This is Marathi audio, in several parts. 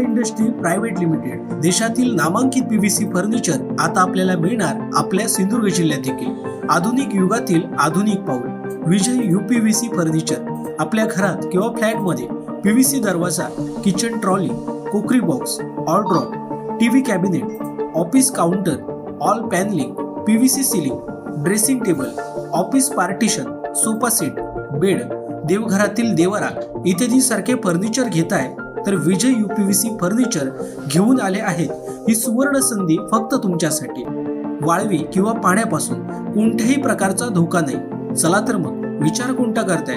Industry private limited. देशातील नामांकित पीव्हीसी फर्निचर आता आपल्याला मिळणार आपल्या सिंधुदुर्ग जिल्ह्यात देखील. आधुनिक युगातील आधुनिक पाऊल. Vijay UPVC furniture. आपल्या घरात किंवा फ्लॅटमध्ये पी व्ही सी दरवाजा kitchen trolley crockery box all drop TV cabinet office counter all panelling P V C ceiling dressing table office partition sofa set bed देवघरातील देवरा इत्यादी सारखे फर्निचर आहे तर Vijay U P V C furniture घेऊन आले आहेत ही सुवर्ण संधी फक्त तुमच्यासाठी. वाळवी किंवा पाण्यापासून कोणत्याही प्रकारचा धोका नाही. चला तर मग विचार कोणता करताय?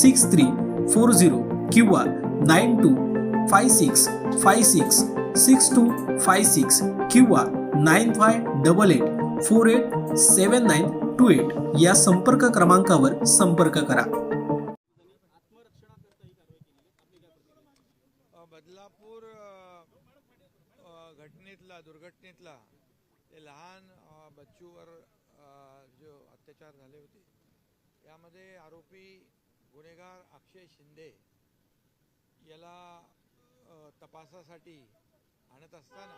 six three four zero किंवा nine two five six five six six two five six किंवा nine five double eight four eight seven nine two eight या संपर्क क्रमांकावर संपर्क करा. बदलापूर घटनेतला दुर्घटनेतला ते लहान बच्चूवर जो अत्याचार झाले होते यामध्ये आरोपी गुन्हेगार अक्षय शिंदे याला तपासासाठी आणत असताना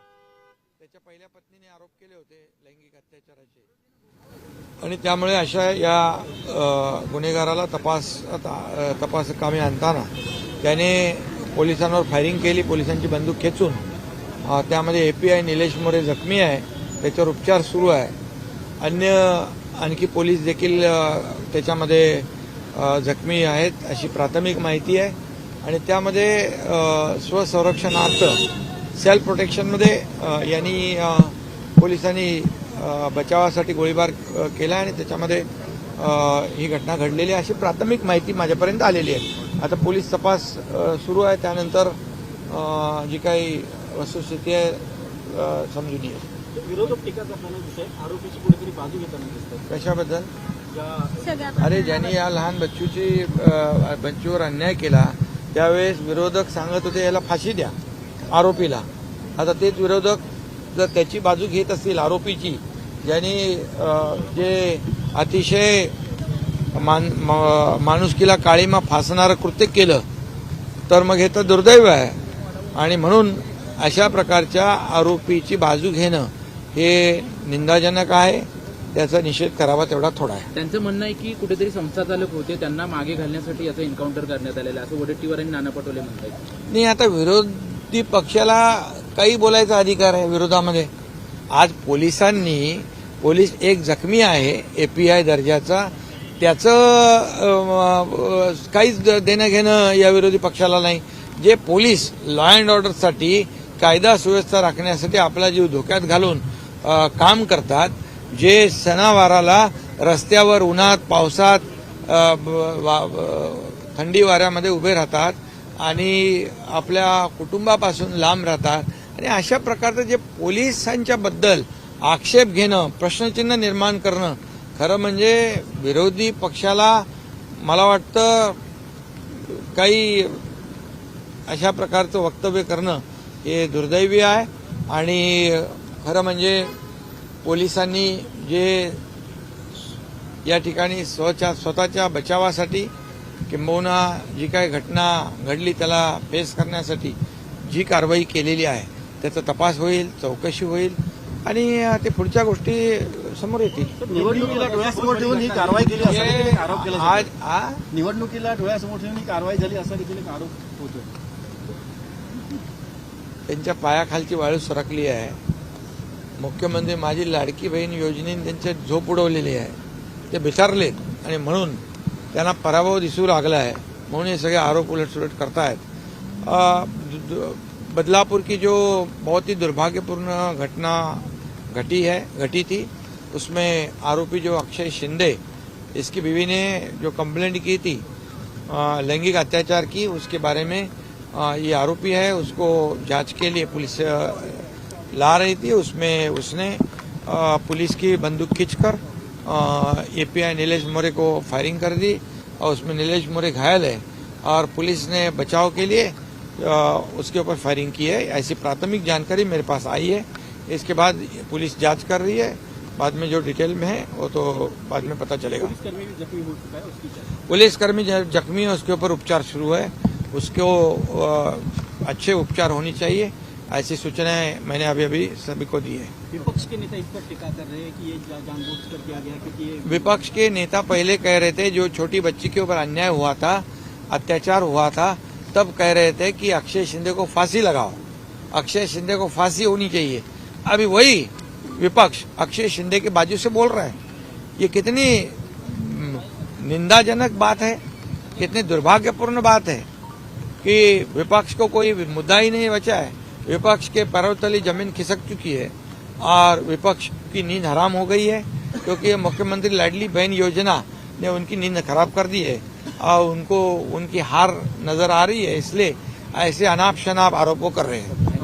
त्याच्या पहिल्या पत्नीने आरोप केले होते लैंगिक अत्याचाराचे. आणि त्यामुळे अशा या गुन्हेगाराला तपास तपास कामी आणताना त्याने पोलिसांवर फायरिंग केली पोलिसांची बंदूक खेचून. त्यामध्ये A P I Nilesh More जखमी आहे त्याच्यावर उपचार सुरू आहे. अन्य आणखी पोलीस देखील त्याच्यामध्ये जखमी आहेत अशी प्राथमिक माहिती आहे. आणि त्यामध्ये स्वसंरक्षणार्थ सेल्फ प्रोटेक्शनमध्ये यांनी पोलिसांनी बचावासाठी गोळीबार केला आणि त्याच्यामध्ये ही घटना घडलेली आहे अशी प्राथमिक माहिती माझ्यापर्यंत आलेली आहे. आता पोलीस तपास सुरू आहे. त्यानंतर जी काही वस्तुस्थिती आहे समजून येईल. विरोधक टीका करताना विषय आरोपीची कुठेतरी बाजू घेताना दिसतात कशाबद्दल? अरे ज्यांनी या लहान बच्चूची बच्चूवर अन्याय केला त्यावेळेस विरोधक सांगत होते याला फाशी द्या आरोपीला. आता तेच विरोधक जर त्याची बाजू घेत असतील आरोपीची ज्यांनी जे अतिशय मान म- माणुसकीला काळीमा फासणारं कृत्य केलं तर मग हे तर दुर्दैव आहे. आणि म्हणून अशा प्रकारच्या आरोपीची बाजू घेणं हे निंदाजनक आहे. त्याचा निषेध करावा तेवढा थोडा आहे. त्यांचं म्हणणं आहे की कुठेतरी संस्थाचालक होते त्यांना मागे घालण्यासाठी याचं एन्काउंटर करण्यात आलेलं असं वडेट्टीवार आणि नाना पटोले म्हणतात नाही आता विरोधी पक्षाला काही बोलायचा अधिकार आहे विरोधामध्ये? आज पोलिसांनी पोलीस एक जखमी आहे एपीआय दर्जाचा त्याचं काहीच देणं घेणं या विरोधी पक्षाला नाही. जे पोलीस लॉ अँड ऑर्डरसाठी कायदा सुव्यवस्था राखण्यासाठी आपला जीव धोक्यात घालून काम करतात जे सणावाराला रस्त्यावर उन्हात पावसात वा- थंडी वाऱ्यामध्ये उभे राहतात आणि आपल्या कुटुंबापासून लांब राहतात. आणि अशा प्रकारचं जे पोलिसांच्या बद्दल आक्षेप घेणं प्रश्नचिन्ह निर्माण करणं खरं म्हणजे विरोधी पक्षाला मला वाटतं काही अशा प्रकारचं वक्तव्य करणं हे दुर्दैवी आहे. आणि खरं म्हणजे पोलिसांनी जे या ठिकाणी स्वच्या स्वतःच्या बचावासाठी किंबहुना जी काही घटना घडली त्याला फेस करण्यासाठी जी कारवाई केलेली आहे त्याचा तपास होईल चौकशी होईल आणि ते पुढच्या गोष्टी समोर येतील. निवडणुकीला डोळ्यासमोर ठेवून ही कारवाई केली असा देखील एक आरोप केला आज जातो. आ? निवडणुकीला डोळ्यासमोर ठेवून ही कारवाई झाली असा देखील आरोप होतोय. त्यांच्या पायाखालची वाळू सरकली आहे. मुख्यमंत्री माझी लाडकी बहीण योजनेने त्यांचे झोप उडवलेली आहे. ते बिचारलेत आणि पराभव दिसू लागला आहे. म्हणून हे सगळे आरोप उलटसुलट दु- बदलापुर की जो बहुत ही दुर्भाग्यपूर्ण घटना घटी है, घटी थी, उसमें आरोपी जो अक्षय शिंदे, इसकी बीवी ने जो कंप्लेंट की थी लैंगिक अत्याचार की, उसके बारे में ये आरोपी है, उसको जाँच के लिए पुलिस ला रही थी उसमें उसने पुलिस की बंदूक खींचकर एपीआई नीलेश मोरे को फायरिंग कर दी और उसमें नीलेश मोरे घायल है और पुलिस ने बचाव के लिए उसके ऊपर फायरिंग की है। ऐसी प्राथमिक जानकारी मेरे पास आई है। इसके बाद पुलिस जाँच कर रही है। बाद में जो डिटेल में है वो तो बाद में पता चलेगा। पुलिसकर्मी जख्मी है उसके ऊपर उपचार शुरू है। उसको अच्छे उपचार होनी चाहिए। ऐसी सूचनाएँ मैंने अभी अभी सभी को दी है। विपक्ष के नेता इस पर टीका कर रहे हैं कि ये जानबूझकर किया गया क्योंकि ये विपक्ष के नेता पहले कह रहे थे जो छोटी बच्ची के ऊपर अन्याय हुआ था अत्याचार हुआ था तब कह रहे थे कि अक्षय शिंदे को फांसी लगाओ। अक्षय शिंदे को फांसी होनी चाहिए। अभी वही विपक्ष अक्षय शिंदे के बाजू से बोल रहा है। ये कितनी हम्म, निंदाजनक बात है कितनी दुर्भाग्यपूर्ण बात है कि विपक्ष को कोई मुद्दा ही नहीं बचा है। विपक्ष के पैरों तली ज़मीन खिसक चुकी है और विपक्ष की नींद हराम हो गई है, क्योंकि मुख्यमंत्री लाडली बहन योजना ने उनकी नींद खराब कर दी है और उनको, उनकी हार नज़र आ रही है, इसलिए ऐसे अनाप शनाप आरोपों कर रहे हैं।